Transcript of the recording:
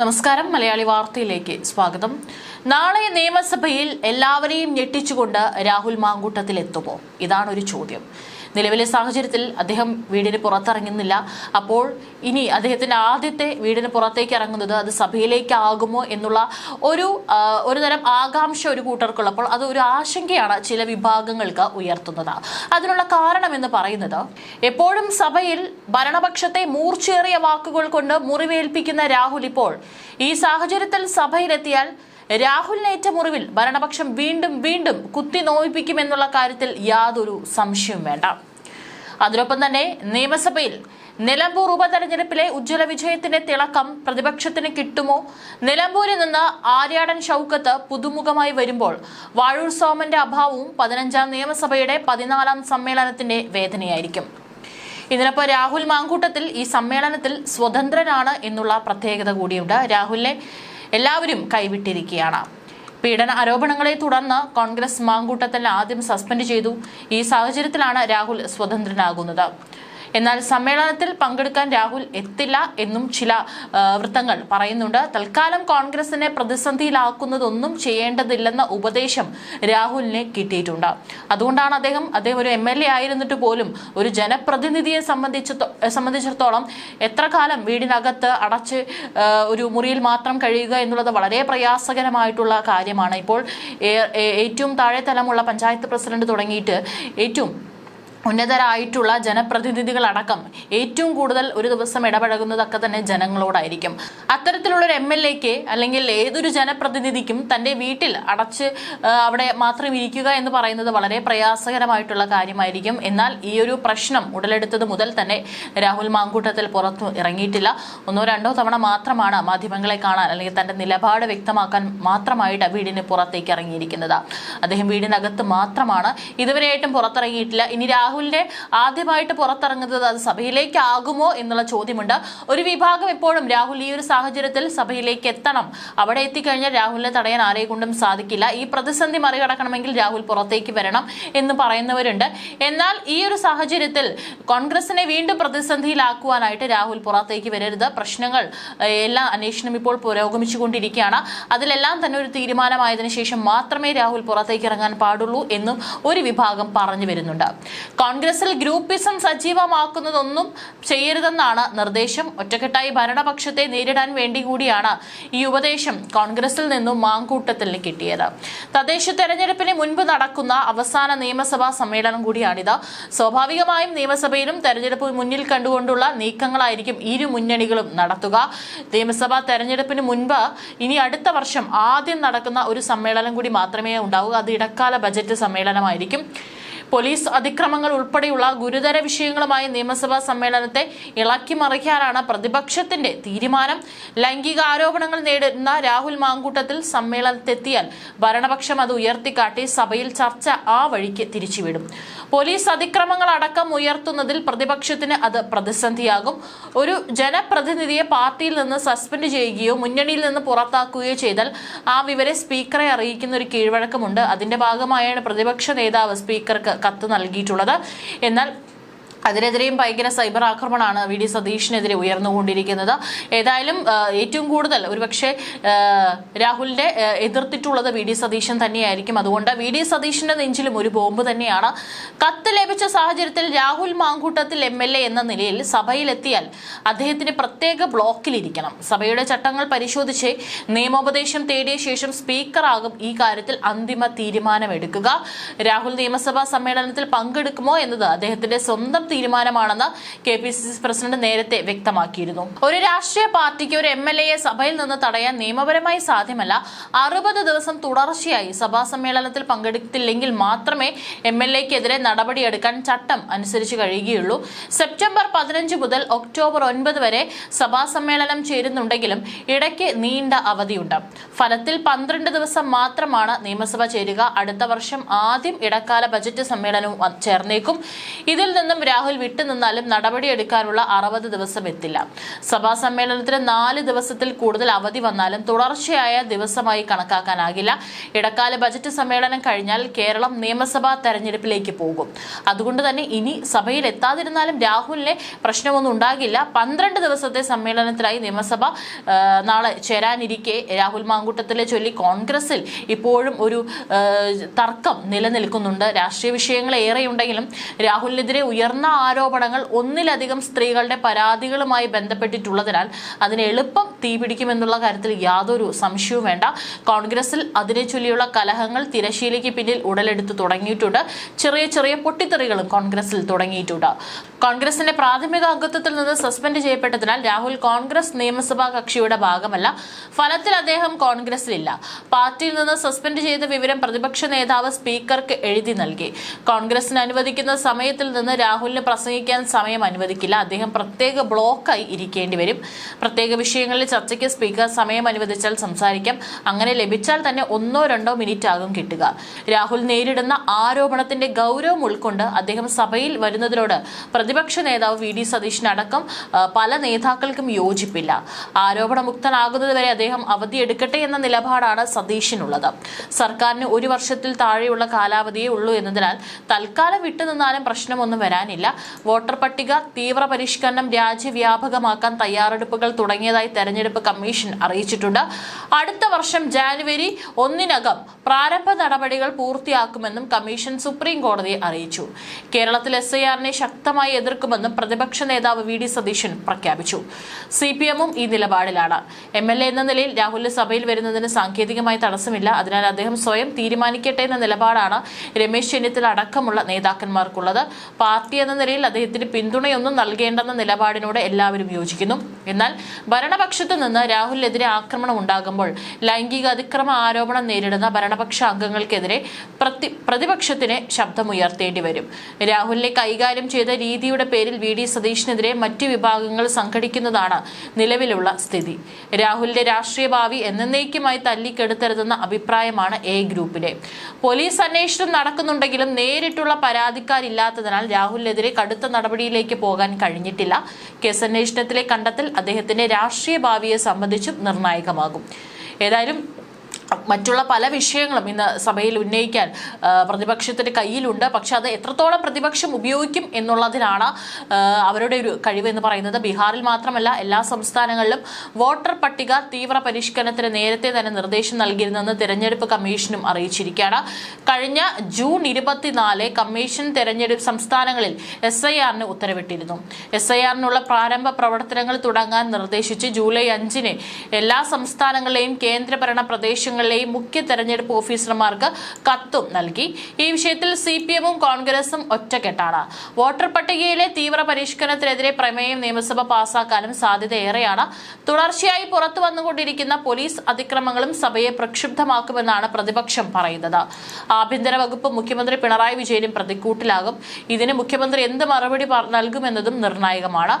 നമസ്കാരം. മലയാളി വാർത്തയിലേക്ക് സ്വാഗതം. നാളെ നിയമസഭയിൽ എല്ലാവരെയും ഞെട്ടിച്ചുകൊണ്ട് രാഹുൽ മാങ്കൂട്ടത്തിൽ എത്തുമോ ഇതാണ് ഒരു ചോദ്യം. നിലവിലെ സാഹചര്യത്തിൽ അദ്ദേഹം വീടിന് പുറത്തിറങ്ങുന്നില്ല. അപ്പോൾ ഇനി അദ്ദേഹത്തിന്റെ ആദ്യത്തെ വീടിന് പുറത്തേക്ക് ഇറങ്ങുന്നത് അത് സഭയിലേക്കാകുമോ എന്നുള്ള ഒരു ഒരു തരം ആകാംക്ഷ ഒരു കൂട്ടർക്കുള്ളപ്പോൾ അത് ഒരു ആശങ്കയാണ് ചില വിഭാഗങ്ങൾക്ക് ഉയർത്തുന്നത്. അതിനുള്ള കാരണം എന്ന് പറയുന്നത് എപ്പോഴും സഭയിൽ ഭരണപക്ഷത്തെ മൂർച്ചേറിയ വാക്കുകൾ കൊണ്ട് മുറിവേൽപ്പിക്കുന്ന രാഹുൽ ഇപ്പോൾ ഈ സാഹചര്യത്തിൽ സഭയിലെത്തിയാൽ രാഹുലിനേറ്റ മുറിവിൽ ഭരണപക്ഷം വീണ്ടും വീണ്ടും കുത്തി നോവിപ്പിക്കുമെന്നുള്ള കാര്യത്തിൽ യാതൊരു സംശയവും വേണ്ട. അതിനൊപ്പം തന്നെ നിയമസഭയിൽ നിലമ്പൂർ ഉപതെരഞ്ഞെടുപ്പിലെ ഉജ്ജ്വല വിജയത്തിന്റെ തിളക്കം പ്രതിപക്ഷത്തിന് കിട്ടുമോ? നിലമ്പൂരിൽ നിന്ന് ആര്യാടൻ ഷൗക്കത്ത് പുതുമുഖമായി വരുമ്പോൾ വാഴൂർ സോമന്റെ അഭാവവും പതിനഞ്ചാം നിയമസഭയുടെ പതിനാലാം സമ്മേളനത്തിന്റെ വേദനയായിരിക്കും. ഇതിനൊപ്പം രാഹുൽ മാങ്കൂട്ടത്തിൽ ഈ സമ്മേളനത്തിൽ സ്വതന്ത്രനാണ് എന്നുള്ള പ്രത്യേകത കൂടിയുണ്ട്. രാഹുലിനെ എല്ലാവരും കൈവിട്ടിരിക്കുകയാണ്. പീഡന ആരോപണങ്ങളെ തുടർന്ന് കോൺഗ്രസ് മാങ്കൂട്ടത്തിൽ ആദ്യം സസ്പെൻഡ് ചെയ്തു. ഈ സാഹചര്യത്തിലാണ് രാഹുൽ സ്വതന്ത്രനാകുന്നത്. എന്നാൽ സമ്മേളനത്തിൽ പങ്കെടുക്കാൻ രാഹുൽ എത്തില്ല എന്നും ചില വൃത്തങ്ങൾ പറയുന്നുണ്ട്. തൽക്കാലം കോൺഗ്രസിനെ പ്രതിസന്ധിയിലാക്കുന്നതൊന്നും ചെയ്യേണ്ടതില്ലെന്ന ഉപദേശം രാഹുലിനെ കിട്ടിയിട്ടുണ്ട്. അതുകൊണ്ടാണ് അദ്ദേഹം അദ്ദേഹം ഒരു എം എൽ എ ആയിരുന്നിട്ട് പോലും ഒരു ജനപ്രതിനിധിയെ സംബന്ധിച്ച സംബന്ധിച്ചിടത്തോളം എത്ര കാലം വീടിനകത്ത് അടച്ച് ഒരു മുറിയിൽ മാത്രം കഴിയുക എന്നുള്ളത് വളരെ പ്രയാസകരമായിട്ടുള്ള കാര്യമാണ്. ഇപ്പോൾ ഏറ്റവും താഴെ തലമുള്ള പഞ്ചായത്ത് പ്രസിഡന്റ് തുടങ്ങിയിട്ട് ഏറ്റവും ഉന്നതരായിട്ടുള്ള ജനപ്രതിനിധികളടക്കം ഏറ്റവും കൂടുതൽ ഒരു ദിവസം ഇടപഴകുന്നതൊക്കെ തന്നെ ജനങ്ങളോടായിരിക്കും. അത്തരത്തിലുള്ള ഒരു എം എൽ എക്ക് അല്ലെങ്കിൽ ഏതൊരു ജനപ്രതിനിധിക്കും തന്റെ വീട്ടിൽ അടച്ച് അവിടെ മാത്രം ഇരിക്കുക എന്ന് പറയുന്നത് വളരെ പ്രയാസകരമായിട്ടുള്ള കാര്യമായിരിക്കും. എന്നാൽ ഈ ഒരു പ്രശ്നം ഉടലെടുത്തത് മുതൽ തന്നെ രാഹുൽ മാങ്കൂട്ടത്തിൽ പുറത്തു ഇറങ്ങിയിട്ടില്ല. ഒന്നോ രണ്ടോ തവണ മാത്രമാണ് മാധ്യമങ്ങളെ കാണാൻ അല്ലെങ്കിൽ തന്റെ നിലപാട് വ്യക്തമാക്കാൻ മാത്രമായിട്ട് വീടിന് പുറത്തേക്ക് ഇറങ്ങിയിരിക്കുന്നത്. അദ്ദേഹം വീടിനകത്ത് മാത്രമാണ്. ഇതുവരെയായിട്ടും പുറത്തിറങ്ങിയിട്ടില്ല. ഇനി രാഹുലിന്റെ ആദ്യമായിട്ട് പുറത്തിറങ്ങുന്നത് അത് സഭയിലേക്ക് ആകുമോ എന്നുള്ള ചോദ്യമുണ്ട്. ഒരു വിഭാഗം എപ്പോഴും രാഹുൽ ഈ ഒരു സാഹചര്യത്തിൽ സഭയിലേക്ക് എത്തണം. അവിടെ എത്തിക്കഴിഞ്ഞാൽ രാഹുലിനെ തടയാൻ ആരെ കൊണ്ടും സാധിക്കില്ല. ഈ പ്രതിസന്ധി മറികടക്കണമെങ്കിൽ രാഹുൽ പുറത്തേക്ക് വരണം എന്ന് പറയുന്നവരുണ്ട്. എന്നാൽ ഈ ഒരു സാഹചര്യത്തിൽ കോൺഗ്രസിനെ വീണ്ടും പ്രതിസന്ധിയിലാക്കുവാനായിട്ട് രാഹുൽ പുറത്തേക്ക് വരരുത്. പ്രശ്നങ്ങൾ എല്ലാ അന്വേഷണം ഇപ്പോൾ പുരോഗമിച്ചുകൊണ്ടിരിക്കുകയാണ്. അതിലെല്ലാം തന്നെ ഒരു തീരുമാനമായതിനു ശേഷം മാത്രമേ രാഹുൽ പുറത്തേക്ക് ഇറങ്ങാൻ പാടുള്ളൂ എന്നും ഒരു വിഭാഗം പറഞ്ഞു വരുന്നുണ്ട്. കോൺഗ്രസിൽ ഗ്രൂപ്പിസം സജീവമാക്കുന്നതൊന്നും ചെയ്യരുതെന്നാണ് നിർദ്ദേശം. ഒറ്റക്കെട്ടായി ഭരണപക്ഷത്തെ നേരിടാൻ വേണ്ടി കൂടിയാണ് ഈ ഉപദേശം കോൺഗ്രസിൽ നിന്നും മാങ്കൂട്ടത്തിന് കിട്ടിയത്. തദ്ദേശ തെരഞ്ഞെടുപ്പിന് മുൻപ് നടക്കുന്ന അവസാന നിയമസഭാ സമ്മേളനം കൂടിയാണിത്. സ്വാഭാവികമായും നിയമസഭയിലും തെരഞ്ഞെടുപ്പ് മുന്നിൽ കണ്ടുകൊണ്ടുള്ള നീക്കങ്ങളായിരിക്കും ഇരു മുന്നണികളും നടത്തുക. നിയമസഭാ തെരഞ്ഞെടുപ്പിന് മുൻപ് ഇനി അടുത്ത വർഷം ആദ്യം നടക്കുന്ന ഒരു സമ്മേളനം കൂടി മാത്രമേ ഉണ്ടാവൂ. അത് ഇടക്കാല ബജറ്റ് സമ്മേളനമായിരിക്കും. പോലീസ് അതിക്രമങ്ങൾ ഉൾപ്പെടെയുള്ള ഗുരുതര വിഷയങ്ങളുമായി നിയമസഭാ സമ്മേളനത്തെ ഇളക്കി മറിക്കാനാണ് പ്രതിപക്ഷത്തിന്റെ തീരുമാനം. ലൈംഗിക ആരോപണങ്ങൾ നേരിടുന്ന രാഹുൽ മാങ്കൂട്ടത്തിൽ സമ്മേളനത്തെത്തിയാൽ ഭരണപക്ഷം അത് ഉയർത്തിക്കാട്ടി സഭയിൽ ചർച്ച ആ വഴിക്ക് തിരിച്ചുവിടും. പോലീസ് അതിക്രമങ്ങൾ അടക്കം ഉയർത്തുന്നതിൽ പ്രതിപക്ഷത്തിന് അത് പ്രതിസന്ധിയാകും. ഒരു ജനപ്രതിനിധിയെ പാർട്ടിയിൽ നിന്ന് സസ്പെൻഡ് ചെയ്യുകയോ മുന്നണിയിൽ നിന്ന് പുറത്താക്കുകയോ ചെയ്താൽ ആ വിവരെ സ്പീക്കറെ അറിയിക്കുന്ന ഒരു കീഴ്വഴക്കമുണ്ട്. അതിന്റെ ഭാഗമായാണ് പ്രതിപക്ഷ നേതാവ് സ്പീക്കർക്ക് കത്ത് നൽകിയിട്ടുള്ളത്. എന്നാൽ അതിനെതിരെയും ഭയങ്കര സൈബർ ആക്രമണമാണ് വി ഡി സതീഷിനെതിരെ ഉയർന്നുകൊണ്ടിരിക്കുന്നത്. ഏതായാലും ഏറ്റവും കൂടുതൽ ഒരുപക്ഷെ രാഹുലിനെ എതിർത്തിട്ടുള്ളത് വി ഡി സതീശൻ തന്നെയായിരിക്കും. അതുകൊണ്ട് വി ഡി സതീഷിന്റെ നെഞ്ചിലും ഒരു ബോംബ് തന്നെയാണ്. കത്ത് ലഭിച്ച സാഹചര്യത്തിൽ Rahul Mamkootathil M L A എന്ന നിലയിൽ സഭയിലെത്തിയാൽ അദ്ദേഹത്തിന് പ്രത്യേക ബ്ലോക്കിലിരിക്കണം. സഭയുടെ ചട്ടങ്ങൾ പരിശോധിച്ച് നിയമോപദേശം തേടിയ ശേഷം സ്പീക്കറാകും ഈ കാര്യത്തിൽ അന്തിമ തീരുമാനമെടുക്കുക. രാഹുൽ നിയമസഭാ സമ്മേളനത്തിൽ പങ്കെടുക്കുമോ എന്നത് അദ്ദേഹത്തിന്റെ സ്വന്തം തീരുമാനമാണെന്ന് K P C C president നേരത്തെ വ്യക്തമാക്കിയിരുന്നു. ഒരു രാഷ്ട്രീയ പാർട്ടിക്ക് ഒരു എം എൽ എയെ സഭയിൽ നിന്ന് തടയാൻ നിയമപരമായി സാധ്യമല്ല. അറുപത് ദിവസം തുടർച്ചയായി സഭാ സമ്മേളനത്തിൽ പങ്കെടുത്തില്ലെങ്കിൽ മാത്രമേ എം എൽ എക്കെതിരെ നടപടിയെടുക്കാൻ ചട്ടം അനുസരിച്ച് കഴിയുകയുള്ളൂ. സെപ്റ്റംബർ പതിനഞ്ച് മുതൽ ഒക്ടോബർ ഒൻപത് വരെ സഭാ സമ്മേളനം ചേരുന്നുണ്ടെങ്കിലും ഇടയ്ക്ക് നീണ്ട അവധിയുണ്ട്. ഫലത്തിൽ പന്ത്രണ്ട് ദിവസം മാത്രമാണ് നിയമസഭ ചേരുക. അടുത്ത വർഷം ആദ്യം ഇടക്കാല ബജറ്റ് സമ്മേളനവും ചേർന്നേക്കും. ഇതിൽ നിന്നും രാഹുൽ രാഹുൽ വിട്ടുനിന്നാലും നടപടിയെടുക്കാനുള്ള അറുപത് ദിവസം എത്തില്ല. സഭാ സമ്മേളനത്തിന് നാല് ദിവസത്തിൽ കൂടുതൽ അവധി വന്നാലും തുടർച്ചയായ ദിവസമായി കണക്കാക്കാനാകില്ല. ഇടക്കാല ബജറ്റ് സമ്മേളനം കഴിഞ്ഞാൽ കേരളം നിയമസഭാ തെരഞ്ഞെടുപ്പിലേക്ക് പോകും. അതുകൊണ്ട് തന്നെ ഇനി സഭയിൽ എത്താതിരുന്നാലും രാഹുലിനെ പ്രശ്നമൊന്നും ഉണ്ടാകില്ല. പന്ത്രണ്ട് ദിവസത്തെ സമ്മേളനത്തിനായി നിയമസഭ നാളെ ചേരാനിരിക്കെ രാഹുൽ മാങ്കൂട്ടത്തിലെ ചൊല്ലി കോൺഗ്രസിൽ ഇപ്പോഴും ഒരു തർക്കം നിലനിൽക്കുന്നുണ്ട്. രാഷ്ട്രീയ വിഷയങ്ങൾ ഏറെയുണ്ടെങ്കിലും രാഹുലിനെതിരെ ഉയർന്ന ആരോപണങ്ങൾ ഒന്നിലധികം സ്ത്രീകളുടെ പരാതികളുമായി ബന്ധപ്പെട്ടിട്ടുള്ളതിനാൽ അതിന് എളുപ്പം തീപിടിക്കുമെന്നുള്ള കാര്യത്തിൽ യാതൊരു സംശയവും വേണ്ട. കോൺഗ്രസിൽ അതിനെ ചൊല്ലിയുള്ള കലഹങ്ങൾ തിരശീലയ്ക്ക് പിന്നിൽ ഉടലെടുത്ത് തുടങ്ങിയിട്ടുണ്ട്. ചെറിയ ചെറിയ പൊട്ടിത്തെറികളും കോൺഗ്രസിൽ തുടങ്ങിയിട്ടുണ്ട്. കോൺഗ്രസിന്റെ പ്രാഥമിക അംഗത്വത്തിൽ നിന്ന് സസ്പെൻഡ് ചെയ്യപ്പെട്ടതിനാൽ രാഹുൽ കോൺഗ്രസ് നിയമസഭാ കക്ഷിയുടെ ഭാഗമല്ല. ഫലത്തിൽ അദ്ദേഹം കോൺഗ്രസിലില്ല. പാർട്ടിയിൽ നിന്ന് സസ്പെൻഡ് ചെയ്ത വിവരം പ്രതിപക്ഷ നേതാവ് സ്പീക്കർക്ക് എഴുതി നൽകി. കോൺഗ്രസിന് അനുവദിക്കുന്ന സമയത്തിൽ നിന്ന് രാഹുലിന് പ്രസംഗിക്കാൻ സമയം അനുവദിക്കില്ല. അദ്ദേഹം പ്രത്യേക ബ്ലോക്കായി ഇരിക്കേണ്ടി വരും. പ്രത്യേക വിഷയങ്ങളിൽ ചർച്ചയ്ക്ക് സ്പീക്കർ സമയം അനുവദിച്ചാൽ സംസാരിക്കാം. അങ്ങനെ ലഭിച്ചാൽ തന്നെ ഒന്നോ രണ്ടോ മിനിറ്റ് ആകും കിട്ടുക. രാഹുൽ നേരിടുന്ന ആരോപണത്തിന്റെ ഗൗരവം ഉൾക്കൊണ്ട് അദ്ദേഹം സഭയിൽ വരുന്നതിനോട് പ്രതിപക്ഷ നേതാവ് വി ഡി സതീഷിനടക്കം പല നേതാക്കൾക്കും യോജിപ്പില്ല. ആരോപണമുക്തനാകുന്നതുവരെ അദ്ദേഹം അവധിയെടുക്കട്ടെ എന്ന നിലപാടാണ് സതീഷിനുള്ളത് സർക്കാരിന് ഒരു വർഷത്തിൽ താഴെയുള്ള കാലാവധിയേ ഉള്ളൂ എന്നതിനാൽ തൽക്കാലം വിട്ടുനിന്നാലും പ്രശ്നമൊന്നും വരാനില്ല. വോട്ടർ പട്ടിക തീവ്ര പരിഷ്കരണം രാജ്യവ്യാപകമാക്കാൻ തയ്യാറെടുപ്പുകൾ തുടങ്ങിയതായി തെരഞ്ഞെടുപ്പ് കമ്മീഷൻ അറിയിച്ചിട്ടുണ്ട്. അടുത്ത വർഷം ജാനുവരി ഒന്നിനകം പ്രാരംഭ നടപടികൾ പൂർത്തിയാക്കുമെന്നും കമ്മീഷൻ സുപ്രീം കോടതിയെ അറിയിച്ചു. കേരളത്തിൽ എസ് ഐ ആറിനെ ശക്തമായി എതിർക്കുമെന്നും പ്രതിപക്ഷ നേതാവ് വി ഡി സതീശൻ പ്രഖ്യാപിച്ചു. സി പി എമ്മും ഈ നിലപാടിലാണ്. എം എൽ എ എന്ന നിലയിൽ രാഹുലിന് സഭയിൽ വരുന്നതിന് സാങ്കേതികമായി തടസ്സമില്ല. അതിനാൽ അദ്ദേഹം സ്വയം തീരുമാനിക്കട്ടെ എന്ന നിലപാടാണ് രമേശ് ചെന്നിത്തല അടക്കമുള്ള നേതാക്കന്മാർക്കുള്ളത്. പാർട്ടി എന്ന നിലയിൽ അദ്ദേഹത്തിന് പിന്തുണയൊന്നും നൽകേണ്ടെന്ന നിലപാടിനോട് എല്ലാവരും യോജിക്കുന്നു. എന്നാൽ ഭരണപക്ഷത്ത് നിന്ന് രാഹുലിനെതിരെ ആക്രമണം ഉണ്ടാകുമ്പോൾ ലൈംഗിക അതിക്രമ ആരോപണം നേരിടുന്ന ഭരണപക്ഷ അംഗങ്ങൾക്കെതിരെ പ്രതിപക്ഷത്തിന് ശബ്ദമുയർത്തേണ്ടി വരും. രാഹുലിനെ കൈകാര്യം ചെയ്ത രീതിയുടെ പേരിൽ വി ഡി സതീഷിനെതിരെ മറ്റു വിഭാഗങ്ങൾ സംഘടിക്കുന്നതാണ് നിലവിലുള്ള സ്ഥിതി. രാഹുലിന്റെ രാഷ്ട്രീയ ഭാവി എന്നേക്കുമായി തല്ലിക്കെടുത്തരുതെന്ന അഭിപ്രായമാണ് എ ഗ്രൂപ്പിലെ. പോലീസ് അന്വേഷണം നടക്കുന്നുണ്ടെങ്കിലും നേരിട്ടുള്ള പരാതിക്കാരില്ലാത്തതിനാൽ രാഹുലിനെതിരെ കടുത്ത നടപടിയിലേക്ക് പോകാൻ കഴിഞ്ഞിട്ടില്ല. കേസ് അന്വേഷണത്തിലെ കണ്ടെത്തൽ അദ്ദേഹത്തിന്റെ രാഷ്ട്രീയ ഭാവിയെ സംബന്ധിച്ചും നിർണായകമാകും. ഏതായാലും മറ്റുള്ള പല വിഷയങ്ങളും ഇന്ന് സഭയിൽ ഉന്നയിക്കാൻ പ്രതിപക്ഷത്തിന്റെ കയ്യിലുണ്ട്. പക്ഷെ അത് എത്രത്തോളം പ്രതിപക്ഷം ഉപയോഗിക്കും എന്നുള്ളതിനാണ് അവരുടെ ഒരു കഴിവ് എന്ന് പറയുന്നത്. ബീഹാറിൽ മാത്രമല്ല എല്ലാ സംസ്ഥാനങ്ങളിലും വോട്ടർ പട്ടിക തീവ്ര പരിഷ്കരണത്തിന് നേരത്തെ തന്നെ നിർദ്ദേശം നൽകിയിരുന്നെന്ന് തിരഞ്ഞെടുപ്പ് കമ്മീഷനും അറിയിച്ചിരിക്കുകയാണ്. കഴിഞ്ഞ ജൂൺ ഇരുപത്തിനാല് കമ്മീഷൻ തെരഞ്ഞെടുപ്പ് സംസ്ഥാനങ്ങളിൽ എസ് ഐ ആറിന് ഉത്തരവിട്ടിരുന്നു. എസ് ഐ ആറിനുള്ള പ്രാരംഭ പ്രവർത്തനങ്ങൾ തുടങ്ങാൻ നിർദ്ദേശിച്ച് ജൂലൈ അഞ്ചിന് എല്ലാ സംസ്ഥാനങ്ങളിലെയും കേന്ദ്രഭരണ പ്രദേശങ്ങളിലെയും മുഖ്യ തെരഞ്ഞെടുപ്പ് ഓഫീസർമാർക്ക് കത്തും നൽകി. ഈ വിഷയത്തിൽ സി പി എമ്മും കോൺഗ്രസും ഒറ്റക്കെട്ടാണ്. വോട്ടർ പട്ടികയിലെ തീവ്ര പരിഷ്കരണത്തിനെതിരെ പ്രമേയം നിയമസഭ പാസാക്കാനും സാധ്യത ഏറെയാണ് തുടർച്ചയായി പുറത്തു വന്നുകൊണ്ടിരിക്കുന്ന പോലീസ് അതിക്രമങ്ങളും സഭയെ പ്രക്ഷുബ്ധമാക്കുമെന്നാണ് പ്രതിപക്ഷം പറയുന്നത്. ആഭ്യന്തര വകുപ്പ് മുഖ്യമന്ത്രി പിണറായി വിജയനും പ്രതിക്കൂട്ടിലാകും. ഇതിന് മുഖ്യമന്ത്രി എന്ത് മറുപടി നൽകുമെന്നതും നിർണായകമാണ്.